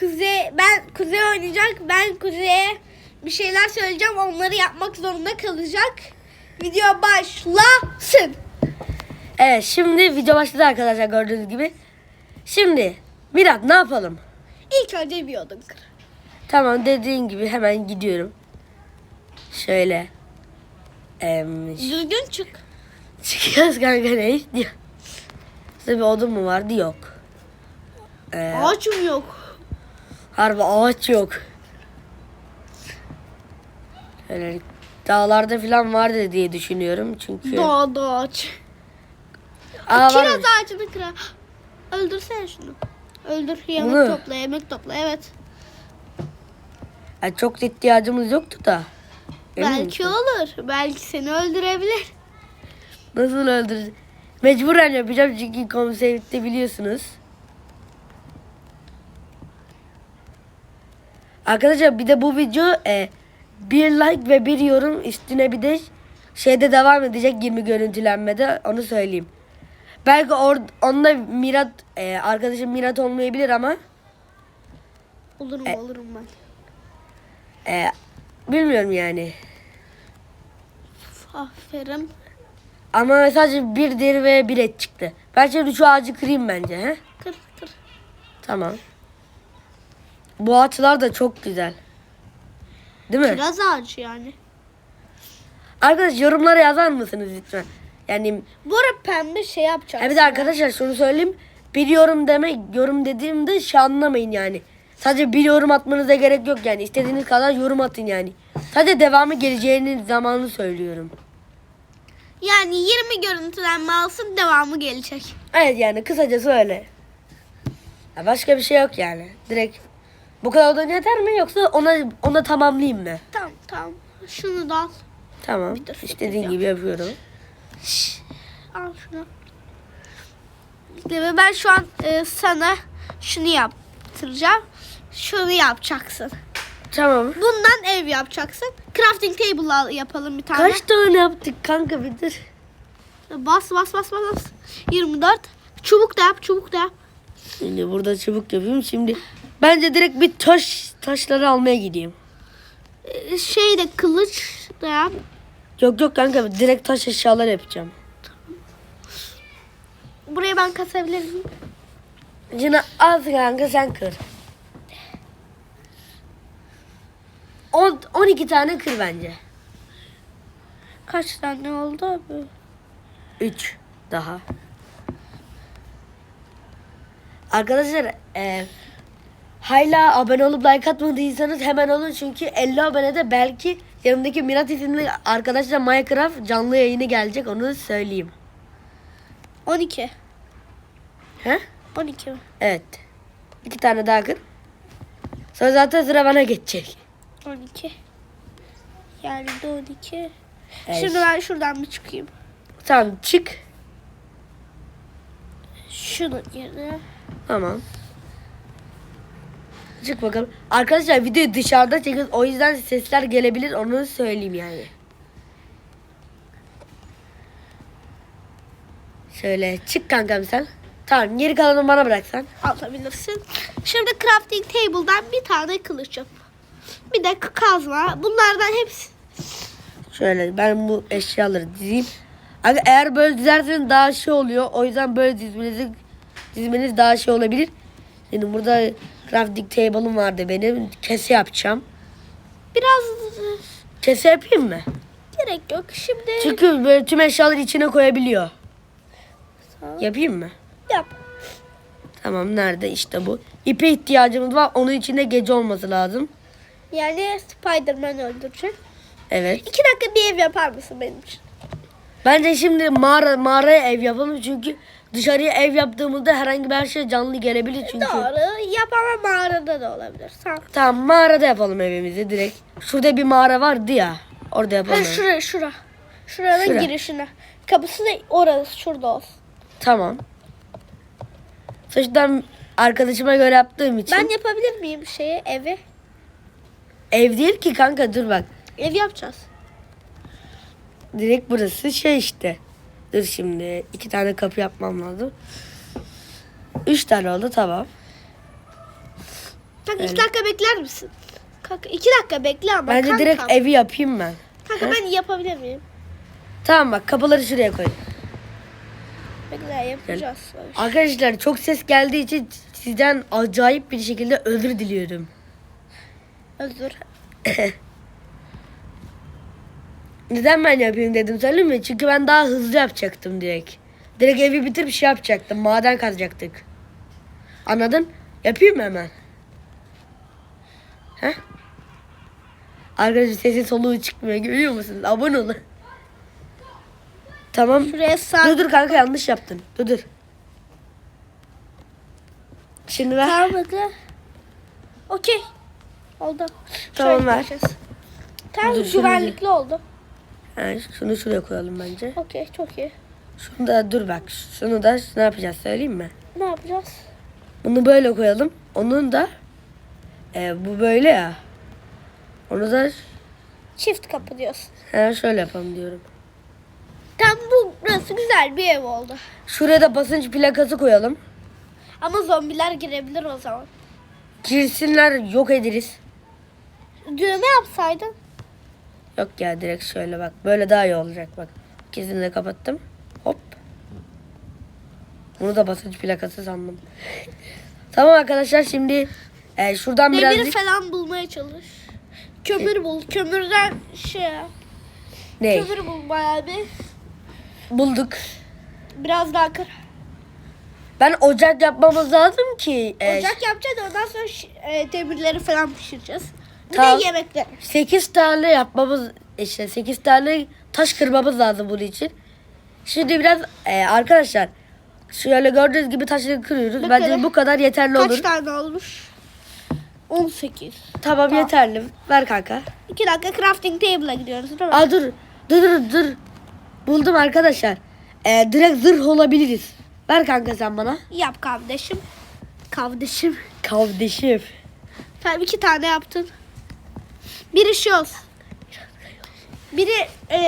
Kuzey ben Kuzey oynayacak. Ben Kuzey'e bir şeyler söyleyeceğim. Onları yapmak zorunda kalacak. Video başlasın. Evet şimdi video başladı arkadaşlar gördüğünüz gibi. Şimdi Mirat ne yapalım? İlk önce bir odun kır. Tamam dediğin gibi hemen gidiyorum. Şöyle. Ş- Düzgün çık. çıkıyoruz kanka ne istiyor? Size bir odun mu vardı? Yok. Ee, Ağaçım yok. Harbi ağaç yok. Şöyle dağlarda falan vardı diye düşünüyorum çünkü. Dağda ağaç. Aa, Kiraz varmış. ağacını kır. Öldürsene şunu. Öldür. Yemek Bunu? topla, yemek topla. Evet. Ya çok da ihtiyacımız yoktu da. Emin Belki misin? olur. Belki seni öldürebilir. Nasıl öldürür? Mecburen yapacağım çünkü konsepti biliyorsunuz. Arkadaşlar bir de bu video e, bir like ve bir yorum üstüne bir de şeyde devam edecek 20 görüntülenmede onu söyleyeyim. Belki or, onda Mirat e, arkadaşım Mirat olmayabilir ama Olurum E- olurum ben. e, bilmiyorum yani. Aferin. Ama sadece bir deri ve bir et çıktı. Ben şimdi şu ağacı kırayım bence. He? Kır kır. Tamam. Bu ağaçlar da çok güzel. Değil mi? Kiraz ağacı yani. Arkadaş yorumlara yazar mısınız lütfen? Yani Bu arada pembe şey yapacağım. evet arkadaşlar şunu söyleyeyim. Bir yorum demek yorum dediğimde şey anlamayın yani. Sadece bir yorum atmanıza gerek yok yani. İstediğiniz kadar yorum atın yani. Sadece devamı geleceğinin zamanını söylüyorum. Yani 20 görüntülenme alsın devamı gelecek. Evet yani kısacası öyle. Ya başka bir şey yok yani. Direkt bu kadar da yeter mi yoksa ona ona tamamlayayım mı? Tamam tamam. Şunu da al. Tamam. Bir dur, İstediğin yap. gibi yapıyorum. Al şunu. Ve ben şu an e, sana şunu yaptıracağım. Şunu yapacaksın. Tamam. Bundan ev yapacaksın. Crafting table al, yapalım bir tane. Kaç tane yaptık kanka bitir. Bas bas bas bas bas. 24. Çubuk da yap, çubuk da yap. Şimdi burada çubuk yapayım. Şimdi bence direkt bir taş taşları almaya gideyim. E, Şey de kılıç da yap. Yok yok kanka direkt taş eşyalar yapacağım. Buraya ben kasabilir miyim? Şimdi az kanka sen kır. 10 12 tane kır bence. Kaç tane oldu abi? 3 daha. Arkadaşlar e, hala abone olup like atmadıysanız hemen olun çünkü 50 abonede belki yanımdaki Mirat isimli arkadaşlar Minecraft canlı yayını gelecek onu söyleyeyim. 12. He? 12 mi? Evet. İki tane daha kır. Sonra zaten sıra bana geçecek. 12. Yani de 12. Evet. Şimdi ben şuradan bir çıkayım. Tamam çık. Şunun yerine. Tamam. Çık bakalım. Arkadaşlar videoyu dışarıda çekiyoruz. O yüzden sesler gelebilir. Onu söyleyeyim yani. Şöyle çık kankam sen. Tamam geri kalanını bana bıraksan. Atabilirsin. Şimdi crafting table'dan bir tane kılıç yap. Bir de kazma. Bunlardan hepsi. Şöyle ben bu eşyaları dizeyim. Abi eğer böyle dizerseniz daha şey oluyor. O yüzden böyle dizmeniz, dizmeniz daha şey olabilir. Şimdi burada crafting table'ım vardı benim. Kese yapacağım. Biraz Kese yapayım mı? gerek yok. Şimdi Çünkü böyle tüm eşyaları içine koyabiliyor. Tamam. Yapayım mı? yap. Tamam nerede işte bu. İpe ihtiyacımız var. Onun içinde gece olması lazım. Yani Spider-Man öldürecek. Evet. İki dakika bir ev yapar mısın benim için? Bence şimdi mağara mağaraya ev yapalım çünkü dışarıya ev yaptığımızda herhangi bir şey canlı gelebilir çünkü. Doğru. Yap ama mağarada da olabilir. Tamam. Tamam mağarada yapalım evimizi direkt. Şurada bir mağara vardı ya. Orada Ha, yapalım. şura şura. Şuranın Şura. girişine. Kapısı da orası şurada olsun. Tamam. Saçtan arkadaşıma göre yaptığım için. Ben yapabilir miyim şeyi evi? Ev değil ki kanka dur bak. Ev yapacağız. Direkt burası şey işte. Dur şimdi iki tane kapı yapmam lazım. Üç tane oldu tamam. Kanka iki Öyle. dakika bekler misin? Kanka iki dakika bekle ama Bence kanka. direkt evi yapayım ben. Kanka ben yapabilir miyim? Tamam bak kapıları şuraya koy. Bekle yapacağız. Arkadaşlar çok ses geldiği için sizden acayip bir şekilde özür diliyorum. Özür. Neden ben yapayım dedim söyleyeyim mi? Çünkü ben daha hızlı yapacaktım direkt. Direkt evi bitirip şey yapacaktım. Maden kazacaktık. Anladın? Yapayım mı hemen? Heh? Arkadaşlar sesi soluğu çıkmıyor. Görüyor musunuz? Abone olun. Tamam. Şuraya sağ. Dur dur kanka yanlış yaptın. Dur dur. Şimdi ver. Tamam bekle. Okey. Oldu. Tamam, Şöyle ver. yapacağız. Tamam Dur, güvenlikli oldu. Ha, şunu şuraya koyalım bence. Okey çok iyi. Şunu da dur bak. Şunu da ne yapacağız söyleyeyim mi? Ne yapacağız? Bunu böyle koyalım. Onun da e, bu böyle ya. Onu da Çift kapı diyorsun. he, şöyle yapalım diyorum. Tam bu burası güzel bir ev oldu. Şuraya da basınç plakası koyalım. Ama zombiler girebilir o zaman. Girsinler yok ederiz. Düğme yapsaydın. Yok ya direkt şöyle bak. Böyle daha iyi olacak bak. İkisini de kapattım. Hop. Bunu da basınç plakası sandım. tamam arkadaşlar şimdi e, şuradan Demir birazcık falan bulmaya çalış. Kömür bul. Kömürden şey yap. ne Kömür bul bayağı bir. bulduk. Biraz daha kır. Ben ocak yapmamız lazım ki e, Ocak yapacağız ondan sonra e, demirleri falan pişireceğiz. Bir de yemekler. 8 tane yapmamız işte 8 tane taş kırmamız lazım bunun için. Şimdi biraz e, arkadaşlar şöyle gördüğünüz gibi taşları kırıyoruz. Ne Bence kadar? bu kadar yeterli Kaç olur. tane olmuş? 18. Tamam, Tamam. yeterli. Ver kanka. 2 dakika crafting table'a gidiyoruz değil mi? Aa dur. Dur dur dur. Buldum arkadaşlar. E, direkt zırh olabiliriz. Ver kanka sen bana. Yap kardeşim. Kardeşim. Kardeşim. Tamam iki tane yaptın. Biri şey olsun. Biri e,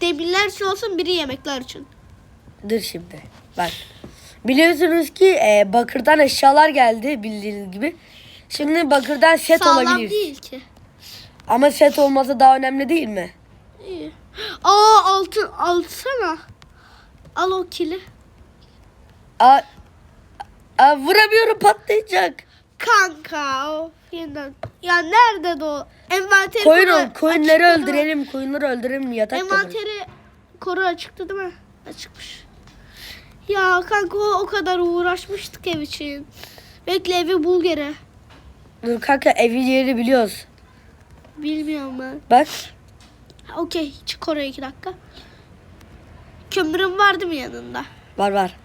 demirler için olsun, biri yemekler için. Dur şimdi. Bak. Biliyorsunuz ki e, bakırdan eşyalar geldi bildiğiniz gibi. Şimdi bakırdan set Sağlam olabilir. değil ki. Ama set olması daha önemli değil mi? İyi. Aa altın alsana. Al o kili. Aa, aa, vuramıyorum patlayacak. Kanka of yeniden. Ya nerede de o? Envanteri Koyun ol, koyunları öldürelim, koyunları öldürelim yatak. Envanteri koru açıktı değil mi? Açıkmış. Ya kanka o, o kadar uğraşmıştık ev için. Bekle evi bul geri. Dur kanka evin yerini biliyoruz. Bilmiyorum ben. Bak Ha, Okey çık oraya iki dakika. Kömürün vardı mı yanında? var var.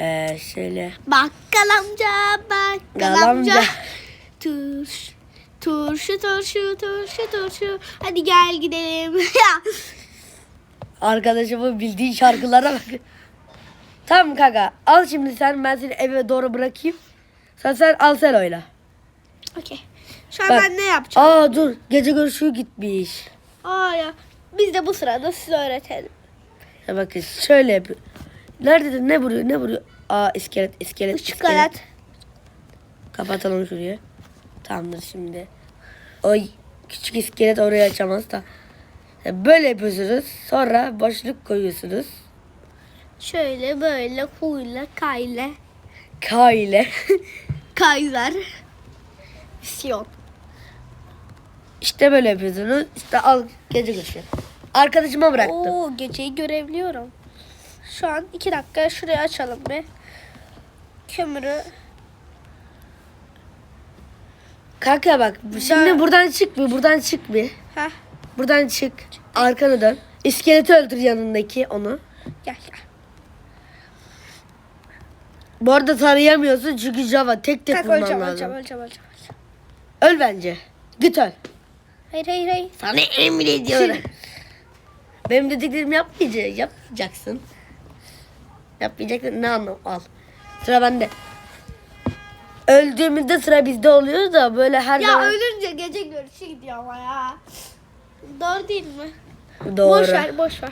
Ee, şöyle. Bakkal amca bakkal Gal amca. amca. Turş, turşu turşu turşu turşu. Hadi gel gidelim. Arkadaşımın bildiği şarkılara bak. Tamam kanka al şimdi sen ben seni eve doğru bırakayım. Sen sen al sen oyna. Okey. Şu an Bak. ben ne yapacağım? Aa dur gece görüşü gitmiş. Aa ya. Biz de bu sırada size öğretelim. Ya bakın şöyle yapıyor. Nerede ne vuruyor ne vuruyor? Aa iskelet iskelet Işık iskelet. Kapatalım şurayı. Tamamdır şimdi. Oy küçük iskelet oraya açamaz da. Ya Böyle yapıyorsunuz. Sonra boşluk koyuyorsunuz. Şöyle böyle kuyla kayle. K ile. Kaiser. Misyon. işte böyle yapıyorsunuz. İşte al gece görüşü. Arkadaşıma bıraktım. Oo geceyi görebiliyorum. Şu an iki dakika şurayı açalım bir. Kömürü. Kanka bak şimdi Ben- buradan çık bir buradan çık bir. Heh. Buradan çık. Arkanı dön. İskeleti öldür yanındaki onu. Gel gel. Bu arada tarayamıyorsun çünkü Java tek tek Kanka vurman öleceğim, lazım. öleceğim, öleceğim, öleceğim, öleceğim. Öl bence. Git öl. Hayır hayır hayır. Sana emin ediyorum. Benim dediklerimi yapmayacaksın. Yapmayacaksın. Yapmayacaksın. Ne anlam? Al. Sıra bende. Öldüğümüzde sıra bizde oluyor da böyle her Ya zaman... ölünce gece görüşü gidiyor ama ya. Doğru değil mi? Doğru. Boş ver boş ver.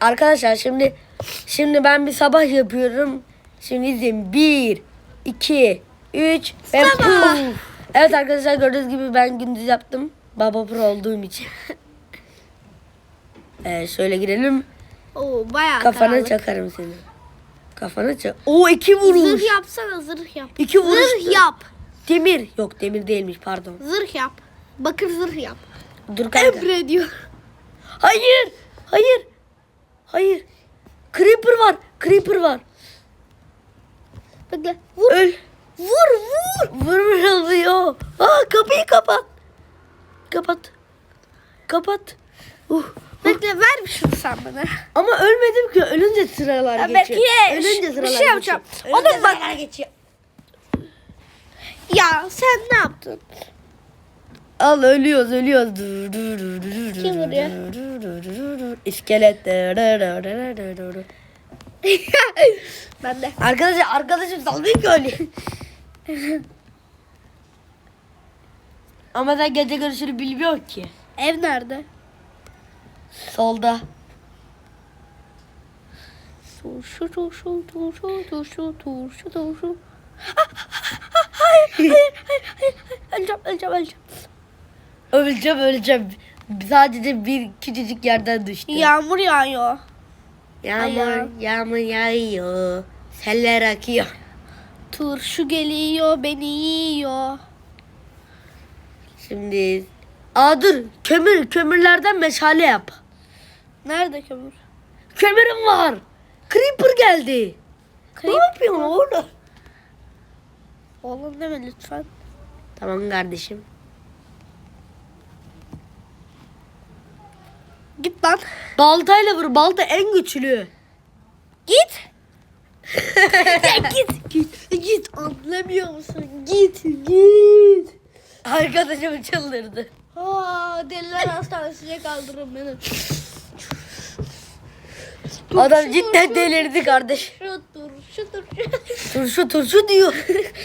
Arkadaşlar şimdi şimdi ben bir sabah yapıyorum. Şimdi izleyin. Bir, 2, 3 ve Sabah. puf. Evet arkadaşlar gördüğünüz gibi ben gündüz yaptım. Baba pro olduğum için. Ee, şöyle girelim. Oo bayağı Kafana karanlık. çakarım seni. Kafana çak. Oo iki vuruş. Zırh yapsana zırh yap. İki vuruş. Zırh yap. Demir. Yok demir değilmiş pardon. Zırh yap. Bakır zırh yap. Dur kanka. Emrediyor. Hayır. Hayır. Hayır. Creeper var. Creeper var. Bekle. Vur. Öl. Vur vur. Vurmuyor. Aa kapıyı kapat. Kapat. Kapat. Uh. Bekle ver şunu sen bana. Ama ölmedim ki. Ölünce sıralar Ya geçiyor. bekle. Ölünce Bir sıralar şey yapacağım. geçiyor. Oğlum Ölünce bak- sıralar geçiyor. Ya sen ne yaptın? Al ölüyoruz ölüyoruz. Kim vuruyor? İskelet. Ben de. Arkadaşlar arkadaşım salmayın ki öyle. Ama sen gece görüşünü bilmiyor ki. Ev nerede? Solda. Turşu turşu turşu turşu turşu turşu. Hayır hayır hayır hayır. Öleceğim öleceğim öleceğim. Öleceğim öleceğim. Sadece bir küçücük yerden düştü. Yağmur yağıyor. Yağmur Ayağım. yağmur yağıyor. Seller akıyor. Turşu geliyor beni yiyor. Şimdi Aa dur kömür kömürlerden meşale yap. Nerede kömür? Kömürüm var. Creeper geldi. Ne yapıyorsun oğlum? Oğlum deme lütfen. Tamam kardeşim. Git lan. Baltayla vur. Balta en güçlü. Git. ya git. Git. Git. Anlamıyor musun? Git. Git. Arkadaşım çıldırdı. Aa, deliler hastanesine kaldırın beni. Adam cidden delirdi kardeş. Şu turşu turşu. Turşu turşu diyor.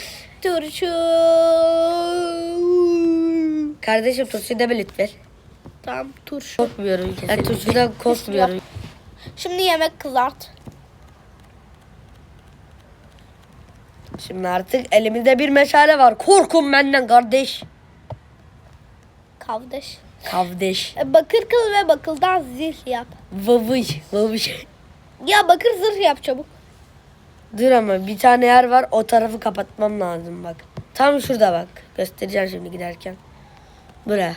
turşu. Kardeşim turşu deme lütfen. Tamam turşu. Korkmuyorum. Ben turşudan korkmuyorum. Şimdi yemek kızart. Şimdi artık elimizde bir meşale var. Korkun benden kardeş. Kardeş. Kardeş. E, bakır kıl ve bakıldan zırh yap. Vavış. Vavış. Ya bakır zırh yap çabuk. Dur ama bir tane yer var. O tarafı kapatmam lazım bak. Tam şurada bak. Göstereceğim şimdi giderken. Buraya.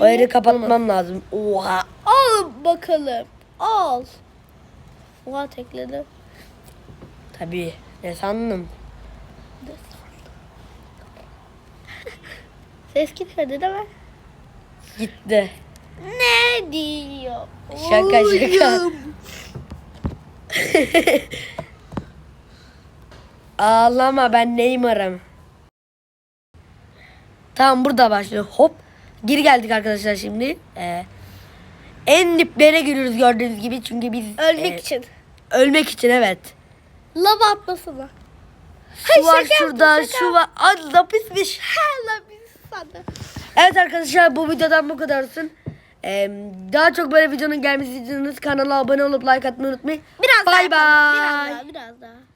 O yeri kapatmam lazım. Oha. Al bakalım. Al. Oha tekledi. Tabii. Ne sandın? Ses gitmedi değil mi? Gitti. Ne diyor? Şaka, şaka. Ağlama ben Neymar'ım. Tamam burada başlıyor. Hop. Geri geldik arkadaşlar şimdi. Ee, en diplere giriyoruz gördüğünüz gibi. Çünkü biz... Ölmek e, için. Ölmek için evet. Lava atmasına. Şu var şurada, yaptım, şu var. Ay lapismiş. Hala biz sana. Evet arkadaşlar bu videodan bu kadar olsun. Ee, daha çok böyle videonun gelmesi için kanala abone olup like atmayı unutmayın. Biraz Bye daha. bye. Biraz daha. Biraz daha.